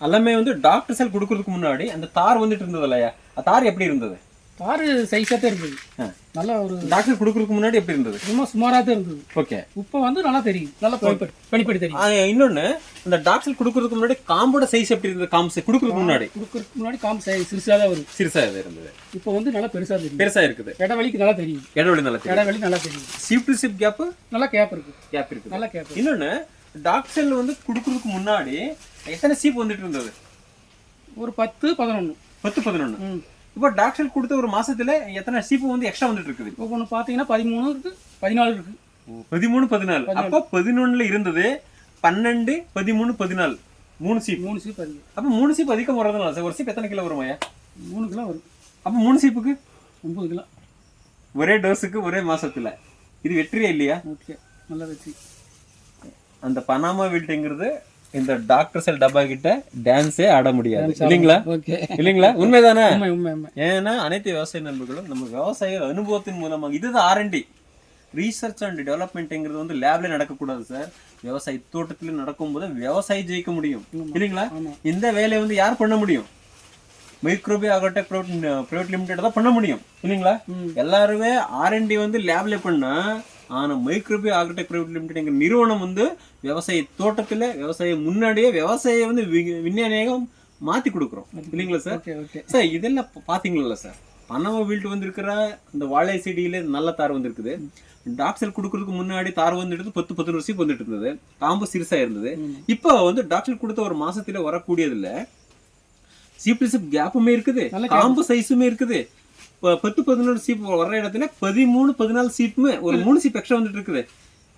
எல்லாமே வந்து டாக்டர் செல் கொடுக்கறதுக்கு முன்னாடி அந்த தார் வந்துட்டு இருந்தது இல்லையா? அந்த தார் எப்படி இருந்தது? தாறு சைஸாக தான் இருந்தது. நல்லா ஒரு டாக்டர் கொடுக்கறதுக்கு முன்னாடி எப்படி இருந்தது? சும்மா சுமாராக தான் இருந்தது. ஓகே. இப்போ வந்து நல்லா தெரியும் நல்லா பனிப்படி தெரியும் இன்னொன்னு அந்த டாக்டர் கொடுக்கறதுக்கு முன்னாடி காம்போட சைஸ் எப்படி இருந்தது? காம்பு கொடுக்கறதுக்கு முன்னாடி. கொடுக்கறதுக்கு முன்னாடி காம் சை சிறுசாக தான் வரும். சிறுசா இது இருந்தது. இப்போ வந்து நல்லா பெருசாக தெரியும் பெருசா இருக்குது. இடைவெளிக்கு நல்லா தெரியும் இடைவெளி நல்லா தெரியும் இடைவெளி நல்லா தெரியும் சிப் டு சிப் கேப் நல்லா கேப் இருக்கு. கேப் இருக்குது. நல்லா கேப் இன்னொன்னு டாக்டர் செல் வந்து கொடுக்கறதுக்கு முன்னாடி எத்தனை சீப் வந்துட்டு இருந்தது? ஒரு பத்து பதினொன்று பத்து பதினொன்னு. ம். இப்போ டாக்டர் கொடுத்த ஒரு மாசத்துல எத்தனை சீப்பு வந்து எக்ஸ்ட்ரா வந்துட்டு இருக்குது? இப்போ ஒன்று பார்த்தீங்கன்னா பதிமூணு இருக்கு பதினாலு இருக்கு. பதிமூணு பதினாலு. அப்போ பதினொன்னுல இருந்தது பன்னெண்டு பதிமூணு பதினாலு. மூணு சீப் மூணு சீப் அதிகம் அப்போ மூணு சீப் அதிகம் வர்றதுனால சார் ஒரு சீப் எத்தனை கிலோ வருமாயா மூணு கிலோ வரும். அப்போ மூணு சீப்புக்கு ஒம்பது கிலோ. ஒரே டோஸுக்கு ஒரே மாசத்துல. இது வெற்றியே இல்லையா? ஓகே நல்லா வச்சு அந்த பனாமா வீட்டுங்கிறது இந்த டாக்டர் செல் டப்பா கிட்ட டான்ஸே ஆட முடியாது. இல்லைங்களா? இல்லைங்களா? உண்மைதானே? உண்மை உண்மை உண்மை. ஏன்னா அனைத்து விவசாய நண்பர்களும் நம்ம விவசாய அனுபவத்தின் மூலமாக இதுதான் ஆர்என்டி ரீசர்ச் அண்ட் டெவலப்மெண்ட்ங்கிறது வந்து லேப்ல நடக்கக்கூடாது சார் விவசாய தோட்டத்துல நடக்கும்போது விவசாயி ஜெயிக்க முடியும். இல்லைங்களா. இந்த வேலையை வந்து யார் பண்ண முடியும்? மைக்ரோபி அகோடெக் பிரைவேட் லிமிடெட் தான் பண்ண முடியும். இல்லைங்களா. எல்லாருமே ஆர்என்டி வந்து லேப்ல பண்ணா ஆனா மைக்ரோபி அகோடெக் பிரைவேட் லிமிடெட் நிறுவனம் வந்து விவசாய தோட்டத்துல விவசாய முன்னாடியே விவசாய வந்து வி- விஞ்ஞானியாக மாத்தி கொடுக்குறோம். இல்லைங்களா சார்? சார் இதெல்லாம் பா- பாத்தீங்களா சார்? பனம வீட்டு வந்திருக்கிற இந்த வாழை செடியில நல்ல தார் வந்திருக்குது. டாக்டர் கொடுக்கறதுக்கு முன்னாடி தார் வந்துட்டு பத்து பதினோரு சீப் வந்துட்டு இருந்தது. காம்பு சிறுசா இருந்தது. இப்போ வந்து டாக்டர் கொடுத்த ஒரு மாசத்துல வரக்கூடியதுல சீப் சீப் கேப்புமே இருக்குது. காம்பு சைஸுமே இருக்குது. பத்து பதினோரு சீப் வர்ற இடத்துல பதிமூணு பதினாலு சீப்புமே ஒரு மூணு சீப் எக்ஸ்ட்ரா வந்துட்டு இருக்குது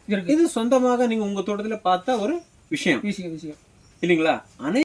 இருக்கு. இது சொந்தமாக நீங்க உங்க தோட்டத்துல பார்த்தா ஒரு விஷயம். விஷயம் விஷயம். இல்லைங்களா? அனை